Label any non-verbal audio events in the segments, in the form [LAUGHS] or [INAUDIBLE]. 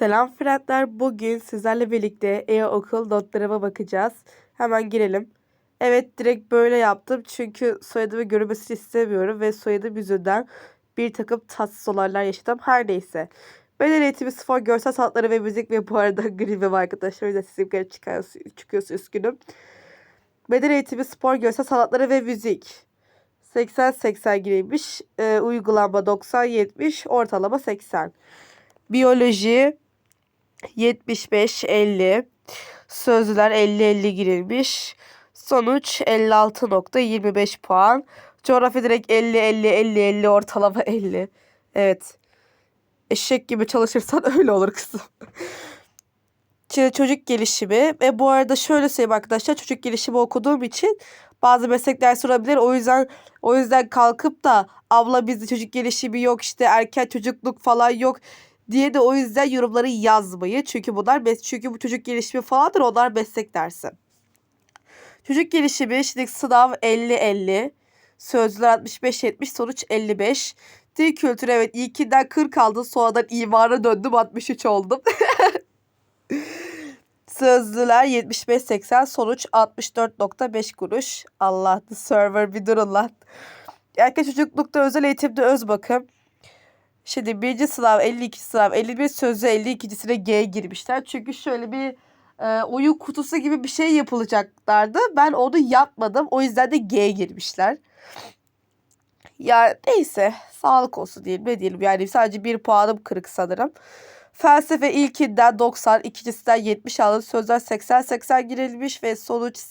Selam Fredler. Bugün sizlerle birlikte e-okul notlarıma bakacağız. Hemen girelim. Evet direkt böyle yaptım. Çünkü soyadımı görünmesini istemiyorum ve soyadım yüzünden bir takım tatsız olaylar yaşadım. Her neyse. Beden eğitimi, spor, görsel sanatları ve müzik ve bu arada [LAUGHS] gribim arkadaşlar. O yüzden garip çıkıyorsa, çıkıyorsa üzgünüm. Beden eğitimi, spor, görsel sanatları ve müzik. 80-80 gireymiş. Ee, uygulama 90-70, ortalama 80. Biyoloji 75-50. Sözler 50-50 girilmiş. Sonuç 56.25 puan. Coğrafya direkt 50-50-50-50 ortalama 50. Evet. Eşek gibi çalışırsan [LAUGHS] öyle olur kızım. Şimdi çocuk gelişimi ve bu arada şöyle söyleyeyim arkadaşlar çocuk gelişimi okuduğum için bazı meslek dersi olabilir. O yüzden o yüzden kalkıp da abla bizde çocuk gelişimi yok işte erken çocukluk falan yok diye de o yüzden yorumları yazmayı. Çünkü bunlar çünkü bu çocuk gelişimi falandır onlar meslek dersi. Çocuk gelişimi şimdi sınav 50-50. Sözler 65-70 sonuç 55. Dil kültürü evet ilkinden 40 aldın sonradan imara döndüm 63 oldum. [LAUGHS] Sözlüler 75-80 sonuç 64.5 kuruş. Allah server bir durun lan. Erken çocuklukta özel eğitimde öz bakım. Şimdi birinci sınav 52 sınav 51 sözlü 52'sine G girmişler. Çünkü şöyle bir e, oyun kutusu gibi bir şey yapılacaklardı. Ben onu yapmadım. O yüzden de G girmişler. Ya neyse sağlık olsun diyelim ne diyelim yani sadece bir puanım kırık sanırım. Felsefe ilkinden 90, ikincisinden 70 aldım. Sözler 80-80 girilmiş ve sonuç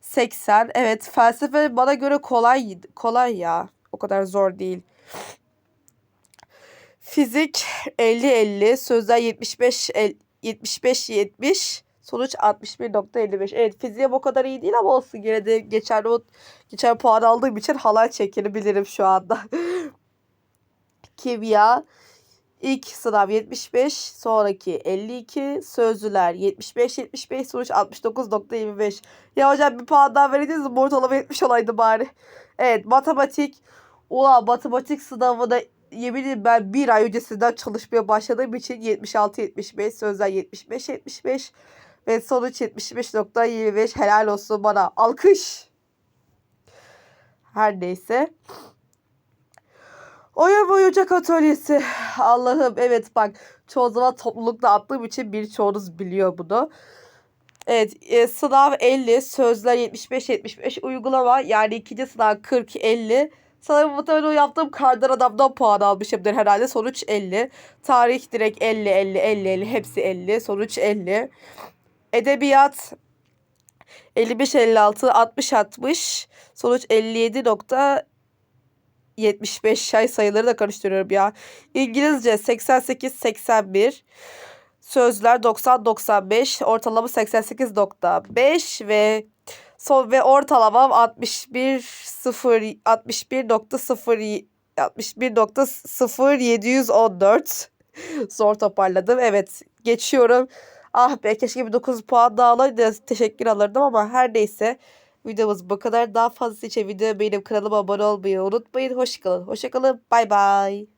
80. Evet felsefe bana göre kolay kolay ya. O kadar zor değil. Fizik 50-50, sözler 75 75-70, sonuç 61.55. Evet fiziğim o kadar iyi değil ama olsun yine de geçen not geçen puan aldığım için halay çekebilirim şu anda. [LAUGHS] Kimya İlk sınav 75, sonraki 52, sözlüler 75-75, sonuç 69.25. Ya hocam bir puan daha verirdiniz mi? Ortalama 70 olaydı bari. Evet matematik. Ulan matematik sınavına yemin ben bir ay öncesinden çalışmaya başladığım için 76-75, sözler 75-75 ve sonuç 75.25 helal olsun bana. Alkış. Her neyse. Oyun ve oyuncak atölyesi. Allah'ım evet bak çoğu zaman toplulukta attığım için birçoğunuz biliyor bunu. Evet e, sınav 50, sözler 75-75, uygulama yani ikinci sınav 40-50. Sanırım muhtemelen o yaptığım kardan adamdan puan almışımdır herhalde. Sonuç 50. Tarih direkt 50, 50, 50, 50. Hepsi 50. Sonuç 50. Edebiyat 55, 56, 60, 60. Sonuç 57 nokta 75 şey sayıları da karıştırıyorum ya. İngilizce 88 81. Sözler 90 95, ortalama 88.5 ve son ve ortalamam 61 0 61.0 61.0714. Zor toparladım. Evet, geçiyorum. Ah be keşke bir 9 puan daha alaydı. Teşekkür alırdım ama her neyse. Videomuz bu kadar. Daha fazlası için videoyu beğenip kanalıma abone olmayı unutmayın. Hoşçakalın. Hoşçakalın. Bay bay.